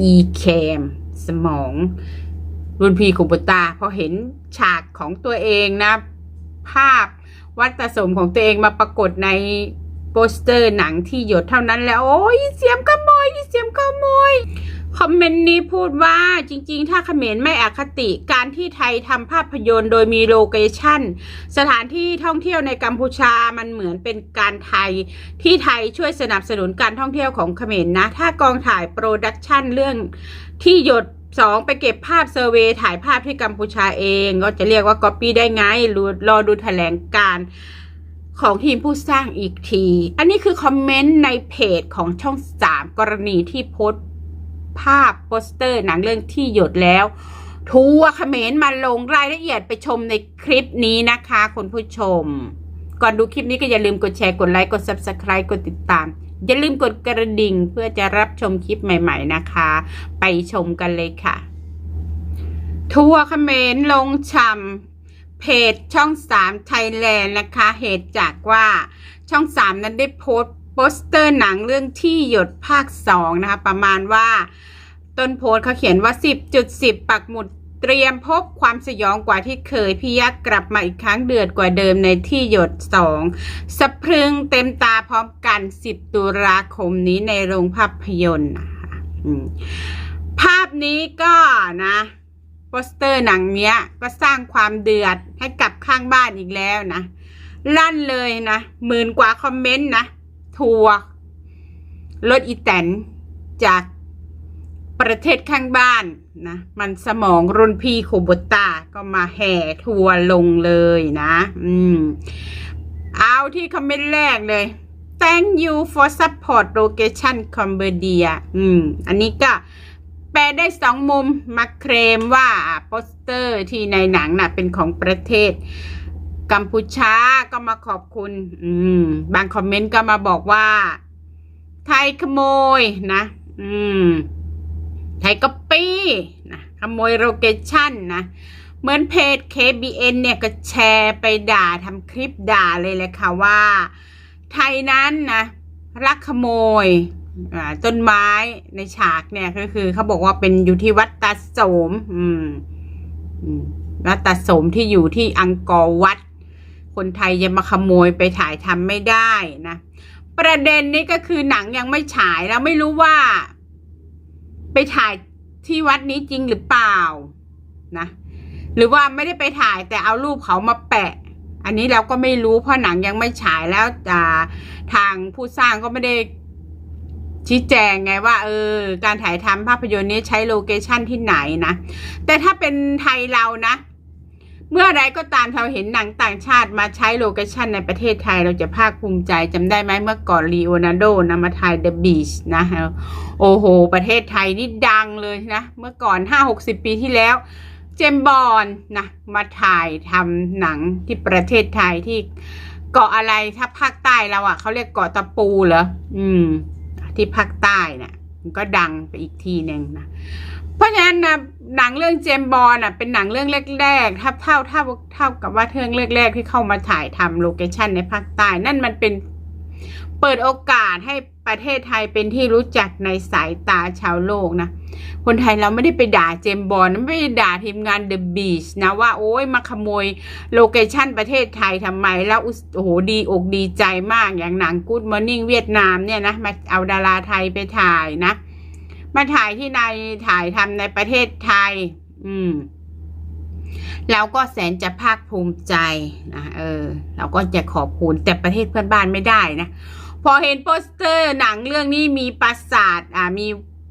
อีแคมสมองรุ่นพี่คุปตาพอเห็นฉากของตัวเองนะ ภาพวัตสมของตัวเองมาปรากฏในโปสเตอร์หนังที่หยดเท่านั้นแล้ว โอ้ยเสียมขโมยเสียมขโมย คอมเมนต์นี้พูดว่าจริงๆ ถ้าเขมรไม่อคติการที่ไทยทำภาพยนตร์โดยมีโลเคชั่น สถานที่ท่องเที่ยวในกัมพูชามันเหมือนเป็นการไทย ที่ไทยช่วยสนับสนุนการท่องเที่ยวของเขมรนะถ้ากองถ่ายโปรดักชันเรื่องที่หยดสองไปเก็บภาพเซอร์เวยถ่ายภาพที่กัมพูชาเอง ก็จะเรียกว่าก๊อปปี้ได้ไงรอรอดูแถลงการของทีมผู้สร้างอีกที อันนี้คือคอมเมนต์ในเพจของช่องสามกรณีที่โพสต์ ภาพโปสเตอร์หนังเรื่องที่หยดแล้ว ทัวเขมรมาลงรายละเอียดไปชมในคลิปนี้นะคะคุณผู้ชม ก่อนดูคลิปนี้ก็อย่าลืมกดแชร์กดไลค์กด Subscribe กดติดตาม อย่าลืมกดกระดิ่งเพื่อจะรับชมคลิปใหม่ ๆนะคะ ไปชมกันเลยค่ะ ทัวเขมรลงช่ำเพจช่องสามไทยแลนด์นะคะ เหตุจากว่าช่องสามนั้นได้โพสต์โปสเตอร์หนังเรื่องที่หยดภาคสองนะคะ ประมาณว่า ต้นโพสต์เขาเขียนว่า 10.10 ปักหมุดเตรียมพบความสยองกว่าที่เคยพี่ยักษ์กลับมาอีกครั้งเดือดกว่าเดิมในที่หยดสองสะพรึงเต็มตาพร้อมกัน 10 ตุลาคมนี้ในโรงภาพยนตร์นะคะภาพนี้ก็นะโปสเตอร์หนังเนี้ย ก็สร้างความเดือดให้กับข้างบ้านอีกแล้วนะลั่นเลยนะหมื่นกว่าคอมเมนต์นะทัวร์รถอีแตนจาก ประเทศข้างบ้านนะ มันสมองรุ่นพี่คโบตาก็มาแห่ทัวร์ลงเลยนะ อืม เอาที่คอมเมนต์แรกเลย thank you for support location Cambodia อืม อันนี้ก็แปลได้สองมุมมาเคลมว่าโปสเตอร์ที่ในหนังน่ะ เป็นของประเทศกัมพูชาก็มาขอบคุณ อืม บางคอมเมนต์ก็มาบอกว่า ไทยขโมยนะ อืม ไทยก็ปี้นะขโมยโลเคชั่นนะ เหมือนเพจ KBN เนี่ยก็แชร์ไปด่าทำคลิปด่าเลยแหละค่ะว่า ไทยนั้นนะรักขโมยต้นไม้ในฉากเนี่ยก็คือเขาบอกว่าเป็นอยู่ที่วัดตาโสม อืมอืมวัดตาโสมที่อยู่ที่อังกอร์วัด คนไทยจะมาขโมยไปถ่ายทำไม่ได้นะ ประเด็นนี้ก็คือหนังยังไม่ฉายแล้วไม่รู้ว่า ไปถ่ายที่วัดนี้จริงหรือเปล่านะ หรือว่าไม่ได้ไปถ่ายแต่เอารูปเขามาแปะ อันนี้เราก็ไม่รู้เพราะหนังยังไม่ฉายแล้วอ่าทางผู้สร้างก็ไม่ได้ชี้แจงไงว่าเออการถ่ายทำภาพยนตร์นี้ใช้โลเคชั่นที่ไหนนะ แต่ถ้าเป็นไทยเรานะ เมื่อไรก็ตามเราเห็นหนังต่างชาติมาใช้โลเคชันในประเทศไทยเราจะภาคภูมิใจจำได้ไหมเมื่อก่อนลีโอนาร์โดนะมาถ่าย The Beach นะโอ้โห ประเทศไทยนี่ดังเลยนะ เมื่อก่อนห้าหกสิบปีที่แล้ว เจมบอลนะมาถ่ายทำหนังที่ประเทศไทยที่เกาะอะไรถ้าภาคใต้เราอะ่ะเขาเรียกเกาะตะปูเหรออืม ที่ภาคใต้น่ะ มันก็ดังไปอีกทีหนึ่งนะ เพราะฉะนั้นนะหนังเรื่องเจมบอลอะเป็นหนังเรื่องแรกๆถ้าเท่าเท่าเท่ากับว่าเรื่องแรกๆที่เข้ามาถ่ายทำโลเคชันในภาคใต้ นั่นมันเป็น เปิดโอกาสให้ประเทศไทยเป็นที่รู้จักในสายตาชาวโลกนะ คนไทยเราไม่ได้ไปด่าเจมบอลไม่ได้ด่าทีมงานเดอะบีชนะว่าโอ้ยมาขโมยโลเคชันประเทศไทยทำไม แล้วโอ้โหดีอกดีใจมากอย่างหนัง Good Morning เวียดนามเนี่ยนะ มาเอาดาราไทยไปถ่ายนะ มาถ่ายที่ในถ่ายทำในประเทศไทย อืมเราก็แสนจะภาคภูมิใจนะเออ เราก็จะขอบคุณแต่ประเทศเพื่อนบ้านไม่ได้นะ พอเห็นโปสเตอร์หนังเรื่องนี้มีปราสาทอ่ามี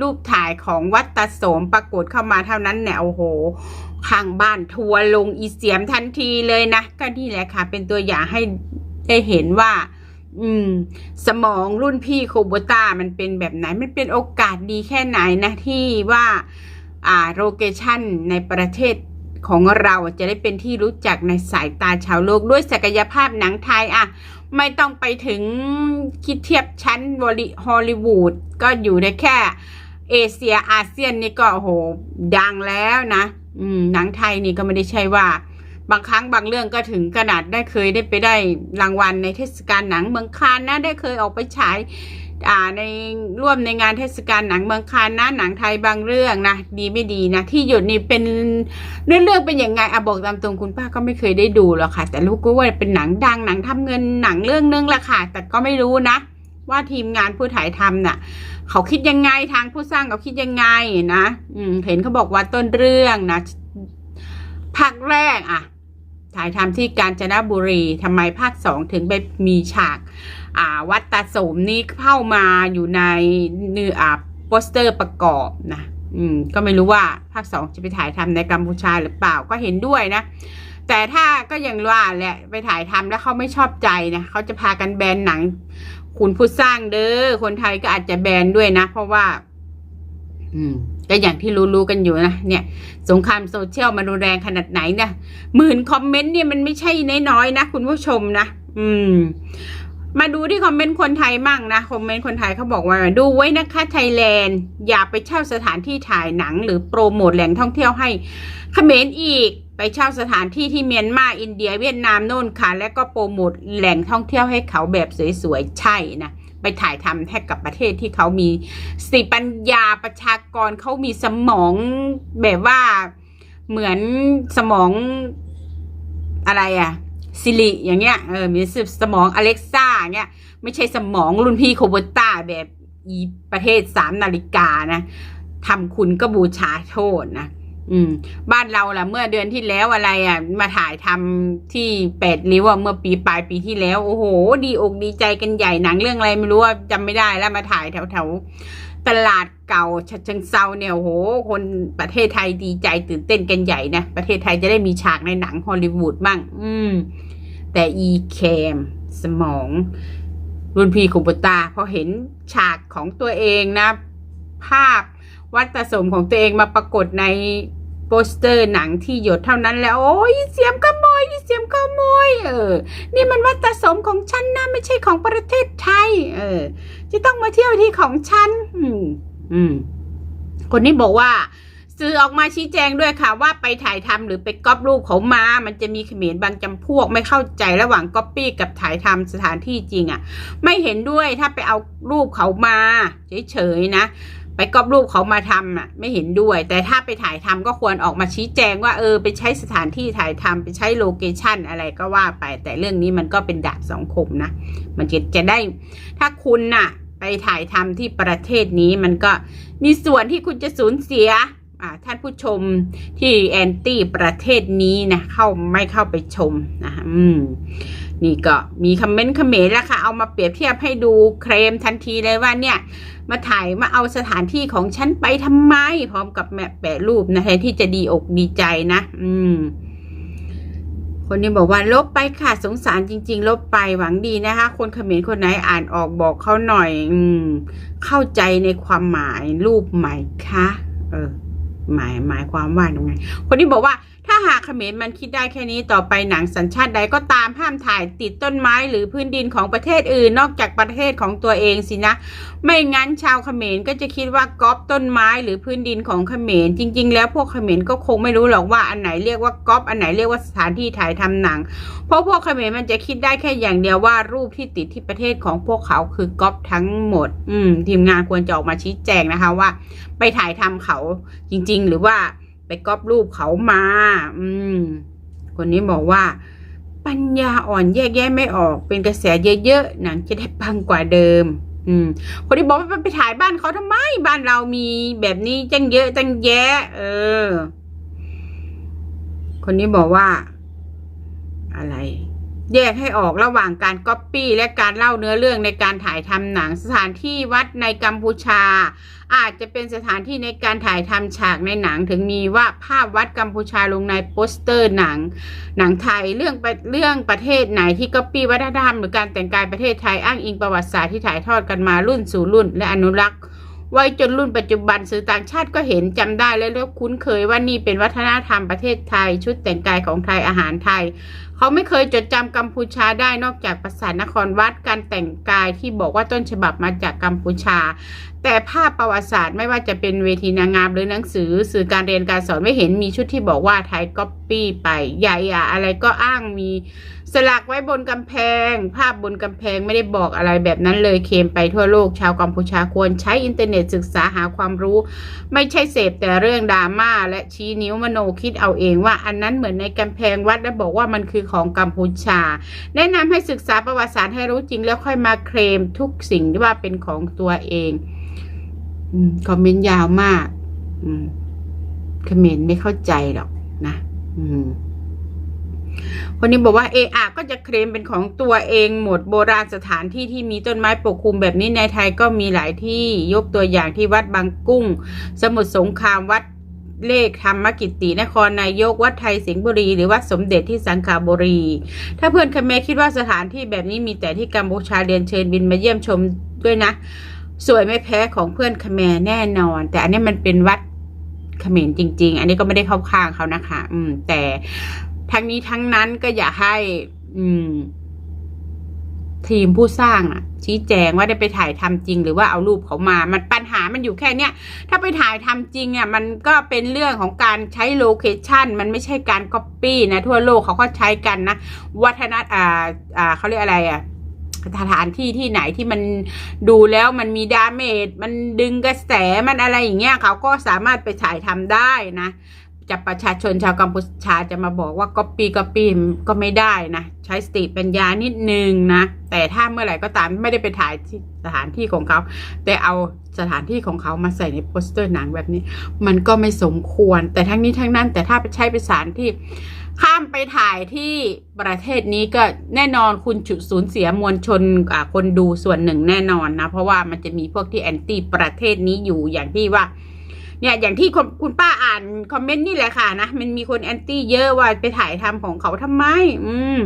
รูปถ่ายของวัดตาโสมปรากฏเข้ามาเท่านั้นเนี่ยโอ้โหข้างบ้านทัวร์ลงอีเสียมทันทีเลยนะ ก็นี่แหละค่ะ เป็นตัวอย่างให้ได้เห็นว่า อืม สมองรุ่นพี่โคโบต้ามันเป็นแบบไหน มันเป็นโอกาสดีแค่ไหนนะที่ว่า อ่าโลเคชั่นในประเทศของเราจะได้เป็นที่รู้จักในสายตาชาวโลกด้วยศักยภาพหนังไทยอะ ไม่ต้องไปถึงคิดเทียบชั้นวอลิฮอลลีวูดก็อยู่ได้แค่ เอเชียอาเซียนนี่ก็โหดังแล้วนะอืมหนังไทยนี่ก็ไม่ได้ใช่ว่า บางครั้งบางเรื่องก็ถึงขนาดได้เคยได้ไปได้รางวัลในเทศกาลหนังเมืองคานนะได้เคยออกไปฉาย ในร่วมในงานเทศกาลหนังเมืองคานนะหนังไทยบางเรื่องนะดีไม่ดีนะที่หยุดนี่เป็นเรื่องเรื่องเป็นอยังไงอะบอกตามตรงคุณป้าก็ไม่เคยได้ดูหรอกค่ะ แต่รู้ก็ว่าเป็นหนังดังหนังทำเงินหนังเรื่องนึงแหละค่ะ แต่ก็ไม่รู้นะ ว่าทีมงานผู้ถ่ายทำน่ะ เขาคิดยังไงทางผู้สร้างเขาคิดยังไงนะอืมเห็นเขาบอกว่าต้นเรื่องนะภาคแรกอะถ่ายทำที่กาญจนบุรีทำไมภาคสองถึงไปมีฉาก อ่าวัดตาโสมนี้เข้ามาอยู่ในเนื้ออ่าโปสเตอร์ประกอบนะอืมก็ไม่รู้ว่าภาคสองจะไปถ่ายทำในกัมพูชาหรือเปล่าก็เห็นด้วยนะ แต่ถ้าก็ย่างว่าแหละไปถ่ายทำแล้วเขาไม่ชอบใจนะเขาจะพากันแบนหนัง คุณผู้สร้างเด้อคนไทยก็อาจจะแบนด้วยนะ เพราะว่า อืมก็อย่างที่รู้ๆกันอยู่นะเนี่ย สงครามโซเชียลมันรุนแรงขนาดไหนเนี่ยหมื่นคอมเมนต์เนี่ยมันไม่ใช่น้อยๆนะ คุณผู้ชมนะอืม มาดูที่คอมเมนต์คนไทยมั่งนะคอมเมนต์คนไทยเขาบอกว่าดูไว้นะคะไทยแลนด์อย่าไปเช่าสถานที่ถ่ายหนัง หรือโปรโมทแหล่งท่องเที่ยวให้เขมรอีกไปเช่าสถานที่ที่เมียนมาอินเดียเวียดนามโน่นค่ะ แล้วก็โปรโมทแหล่งท่องเที่ยวให้เขาแบบสวยๆใช่นะไปถ่ายทำให้กับประเทศที่เขามีสติปัญญาประชากรเขามีสมองแบบว่าเหมือนสมองอะไรอะ ซิริอย่างเงี้ยเออมีสมองอเล็กซ่าเงี้ยไม่ใช่สมองรุ่นพี่โคบต้าแบบอีประเทศสามนาฬิกานะทำคุณก็บูชาโทษนะอืม บ้านเราล่ะ เมื่อเดือนที่แล้วอะไรอะ มาถ่ายทำที่แปดริ้วเมื่อปีปลายปีที่แล้ว โอ้โห ดีอกดีใจกันใหญ่หนังเรื่องอะไรไม่รู้ว่าจำไม่ได้แล้วมาถ่ายแถวแถว ตลาดเก่าฉะเชิงเซาเนี่ยโห คนประเทศไทยดีใจตื่นเต้นกันใหญ่นะ ประเทศไทยจะได้มีฉากในหนังฮอลลีวูดบ้าง อืม แต่อีแคมสมอง รุ่นพี่คุปตาพอเห็นฉากของตัวเองนะ ภาพวัดตะสมของตัวเองมาปรากฏใน โปสเตอร์หนังที่หยดเท่านั้นแล้วโอ้ยเสียมขโมยเสียมขโมยเออ นี่มันวัตสมของฉันนะไม่ใช่ของประเทศไทย เออ จะต้องมาเที่ยวที่ของฉัน อืม อืม คนนี้บอกว่าสื่อออกมาชี้แจงด้วยค่ะว่าไปถ่ายทำหรือไปก๊อปรูปเขามา มันจะมีเขมรบางจำพวกไม่เข้าใจระหว่างก๊อปปี้กับถ่ายทำสถานที่จริงอะ่ะ ไม่เห็นด้วยถ้าไปเอารูปเขามา เฉยๆนะ ไปก๊อปรูปเขามาทำอะ ไม่เห็นด้วย แต่ถ้าไปถ่ายทำก็ควรออกมาชี้แจงว่าเออไปใช้สถานที่ถ่ายทำไปใช้โลเคชั่นอะไรก็ว่าไป แต่เรื่องนี้มันก็เป็นดาบสองคมนะ มันจะจะได้ ถ้าคุณน่ะ ไปถ่ายทำที่ประเทศนี้มันก็มีส่วนที่คุณจะสูญเสียอ่าท่านผู้ชมที่แอนตี้ประเทศนี้นะเข้าไม่เข้าไปชมนะอืม นี่ก็มีคอมเมนต์เขมรแล้วค่ะ เอามาเปรียบเทียบให้ดูเคลมทันทีเลยว่าเนี่ย มาถ่ายมาเอาสถานที่ของฉันไปทำไม พร้อมกับแม่แปะรูปนะแทนที่จะดีอกดีใจนะ อืม คนนี้บอกว่าลบไปค่ะสงสารจริง ๆ ลบไปหวังดีนะคะ คนเขมรคนไหนอ่านออกบอกเขาหน่อย อืม เข้าใจในความหมายรูปใหม่คะเออหมายหมายความว่ายังไงคนที่บอกว่า มรมันคิดได้แค่นี้ต่อไปหนังสัญชาติใดก็ตามห้ามถ่ายติดต้นไม้หรือพื้นดินของประเทศอื่นนอกจากประเทศของตัวเองสินะ ไม่งั้นชาวเขมรก็จะคิดว่าก๊อปต้นไม้หรือพื้นดินของเขมรจริง ๆ แล้วพวกเขมรก็คงไม่รู้หรอกว่าอันไหนเรียกว่าก๊อปอันไหนเรียกว่าสถานที่ถ่ายทำหนัง เพราะพวกเขมรมันจะคิดได้แค่อย่างเดียวว่ารูปที่ติดที่ประเทศของพวกเขาคือก๊อปทั้งหมด อืมทีมงานควรจะออกมาชี้แจงนะคะว่า ไปถ่ายทำเขาจริง ๆ หรือว่า ไปก๊อปรูปเขามา อืม คนนี้บอกว่า ปัญญาอ่อนแยกแยะไม่ออก เป็นกระแสเยอะๆหนังจะได้ปังกว่าเดิม อืม คนที่บอกว่าไปถ่ายบ้านเขาทำไม บ้านเรามีแบบนี้จังเยอะจังแยะ เออ คนนี้บอกว่า อะไร แยกให้ออกระหว่างการก๊อปปี้และการเล่าเนื้อเรื่องในการถ่ายทำหนังสถานที่วัดในกัมพูชา อาจจะเป็นสถานที่ในการถ่ายทำฉากในหนังถึงมีว่าภาพวัดกัมพูชาลงในโปสเตอร์หนัง หนังไทยเรื่องไปเรื่องประเทศไหนที่ก๊อปปี้วัฒนธรรมหรือการแต่งกายประเทศไทยอ้างอิงประวัติศาสตร์ที่ถ่ายทอดกันมารุ่นสู่รุ่น และอนุรักษ์ ไว้จนรุ่นปัจจุบันสื่อต่างชาติก็เห็นจำได้และเรียกคุ้นเคยว่านี่เป็นวัฒนธรรมประเทศไทย ชุดแต่งกายของไทยอาหารไทย เขาไม่เคยจดจำกัมพูชาได้นอกจากปราสาทนครวัดการแต่งกายที่บอกว่าต้นฉบับมาจากกัมพูชา แต่ภาพประวัติศาสตร์ไม่ว่าจะเป็นเวทีนางงามหรือหนังสือ สื่อการเรียนการสอนไม่เห็นมีชุดที่บอกว่าไทยก๊อปปี้ไปใหญ่อะอะไรก็อ้างมี สลักไว้บนกำแพง ภาพบนกำแพงไม่ได้บอกอะไรแบบนั้นเลยเคมไปทั่วโลกชาวกัมพูชาควรใช้อินเทอร์เน็ตศึกษาหาความรู้ ไม่ใช่เสพแต่เรื่องดราม่าและชี้นิ้วมโนคิดเอาเองว่าอันนั้นเหมือนในกำแพงวัดและบอกว่ามันคือของกัมพูชา แนะนำให้ศึกษาประวัติศาสตร์ให้รู้จริงแล้วค่อยมาเคลมทุกสิ่งที่ว่าเป็นของตัวเองอคอมเมนต์ยาวมากอืมเขมรไม่เข้าใจหรอกนะ อืม คนนี้บอกว่าเออะก็จะเคลมเป็นของตัวเองหมดโบราณสถานที่ที่มีต้นไม้ปกคลุมแบบนี้ในไทยก็มีหลายที่ยกตัวอย่างที่วัดบางกุ้ง สมุทรสงครามวัดเลขธรรมกิตินครนายกวัดไทยสิงห์บุรี หรือวัดสมเด็จที่สังขาบุรี ถ้าเพื่อนคเมคิดว่าสถานที่แบบนี้มีแต่ที่กัมพูชาเรียนเชิญบินมาเยี่ยมชมด้วยนะ สวยไม่แพ้ของเพื่อนคเมแน่นอน แต่อันนี้มันเป็นวัดเขมรจริง ๆ อันนี้ก็ไม่ได้เข้าข้างเขานะคะ อืม แต่ ทั้งนี้ทั้งนั้นก็อย่าให้ อืม ทีมผู้สร้างน่ะ ชี้แจงว่าได้ไปถ่ายทำจริง หรือว่าเอารูปเขามา มันปัญหามันอยู่แค่เนี้ยถ้าไปถ่ายทำจริงอะมันก็เป็นเรื่องของการใช้โลเคชันมันไม่ใช่การก๊อปปี้นะทั่วโลกเขาก็ใช้กันนะวัฒนธรรมอ่า อ่าเขาเรียกอะไรอะสถานที่ที่ไหนที่มันดูแล้วมันมีดาเมจมันดึงกระแสมันอะไรอย่างเงี้ยเขาก็สามารถไปถ่ายทำได้นะ จะประชาชนชาวกัมพูชาจะมาบอกว่าก๊อปปี้ก๊อปปี้ก็ไม่ได้นะ ใช้สติปัญญานิดนึงนะ แต่ถ้าเมื่อไหร่ก็ตามไม่ได้ไปถ่ายที่สถานที่ของเขา แต่เอาสถานที่ของเขามาใส่ในโปสเตอร์หนังแบบนี้ มันก็ไม่สมควร แต่ทั้งนี้ทั้งนั้น แต่ถ้าไปใช้เป็นสถานที่ข้ามไปถ่ายที่ประเทศนี้ก็แน่นอนคุณจุดสูญเสียมวลชนคนดูส่วนหนึ่งแน่นอนนะ เพราะว่ามันจะมีพวกที่แอนตี้ประเทศนี้อยู่อย่างที่ว่า เนี่ยอย่างที่คุณคณป้าอ่านคอมเมนต์นี่แหละค่ะนะมันมีคนแอนตี้เยอะว่าไปถ่ายทำของเขาทำไม อืม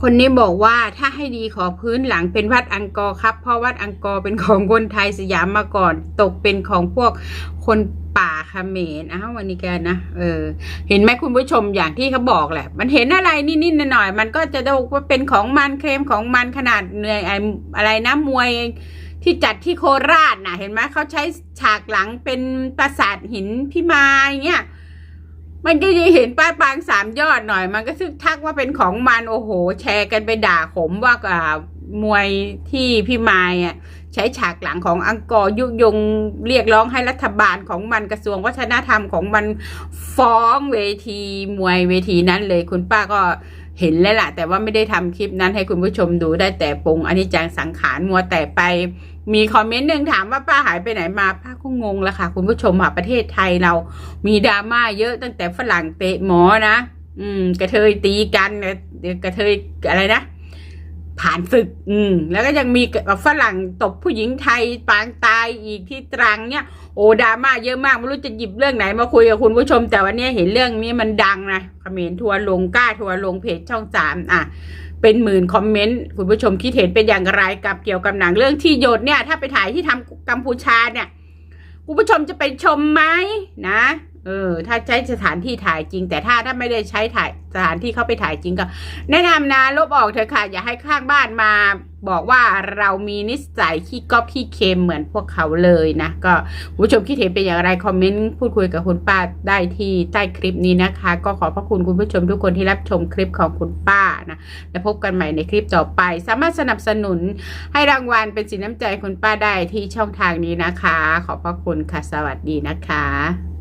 คนนี้บอกว่าถ้าให้ดีขอพื้นหลังเป็นวัดอังกอร์ครับ เพราะวัดอังกอร์เป็นของคนไทยสยามมาก่อน ตกเป็นของพวกคนป่าเขมรอ้าววันนี้แกนะเออ เห็นไหมคุณผู้ชมอย่างที่เขาบอกแหละ มันเห็นอะไรนิดๆหน่อยๆมันก็จะดูว่าเป็นของมันเคลมของมันขนาดเหนื่อยไออะไรนะมวย ที่จัดที่โคราชน่ะเห็นไหมเขาใช้ฉากหลังเป็นปราสาทหินพิมายเงี้ยมันก็จะเห็นป้ายปางสามยอดหน่อย มันก็ซึกทักว่าเป็นของมันโอ้โห แชร์กันไปด่าขมว่าอ่ามวยที่พี่มายอะใช้ฉากหลังของอังกอร์ยุยงเรียกร้องให้รัฐบาลของมันกระทรวงวัฒนธรรมของมันฟ้องเวทีมวยเวทีนั้นเลยคุณป้าก็ เห็นแล้วล่ะ แต่ว่าไม่ได้ทำคลิปนั้นให้คุณผู้ชมดูได้แต่ปรุงอันนี้จังสังขารมัวแต่ไป มีคอมเมนต์หนึ่งถามว่าป้าหายไปไหนมาป้าก็งงแล้วค่ะ คุณผู้ชมค่ะประเทศไทยเรา มีดราม่าเยอะตั้งแต่ฝรั่งเตะหมอนะ อืม กระเทยตีกันกระเทยอะไรนะ ผ่านศึก อืม แล้วก็ยังมีฝรั่งตบผู้หญิงไทยปางตายอีกที่ตรังเนี่ยโอ้ดราม่าเยอะมากไม่รู้จะหยิบเรื่องไหนมาคุยกับคุณผู้ชม แต่วันนี้เห็นเรื่องนี้มันดังนะเขมรทัวร์ลงกล้าทัวร์ลงเพจช่องสามอะ เป็นหมื่นคอมเมนต์คุณผู้ชมคิดเห็นเป็นอย่างไรกับเกี่ยวกับหนังเรื่องที่หยดเนี่ย ถ้าไปถ่ายที่ทำกัมพูชาเนี่ย คุณผู้ชมจะไปชมไหมนะ เออถ้าใช้สถานที่ถ่ายจริง แต่ถ้าถ้าไม่ได้ใช้ถ่ายสถานที่เข้าไปถ่ายจริงก็ แนะนำนะลบออกเถอะค่ะ อย่าให้ข้างบ้านมา บอกว่าเรามีนิสัยขี้ก๊อบขี้เค็มเหมือนพวกเขาเลยนะ ก็ผู้ชมคิดเห็นเป็นอย่างไรคอมเมนต์พูดคุยกับคุณป้าได้ที่ใต้คลิปนี้นะคะ ก็ขอพระคุณคุณผู้ชมทุกคนที่รับชมคลิปของคุณป้านะแล้วพบกันใหม่ในคลิปต่อไป สามารถสนับสนุนให้รางวัลเป็นสินน้ำใจคุณป้าได้ที่ช่องทางนี้นะคะ ขอบพระคุณค่ะสวัสดีนะคะ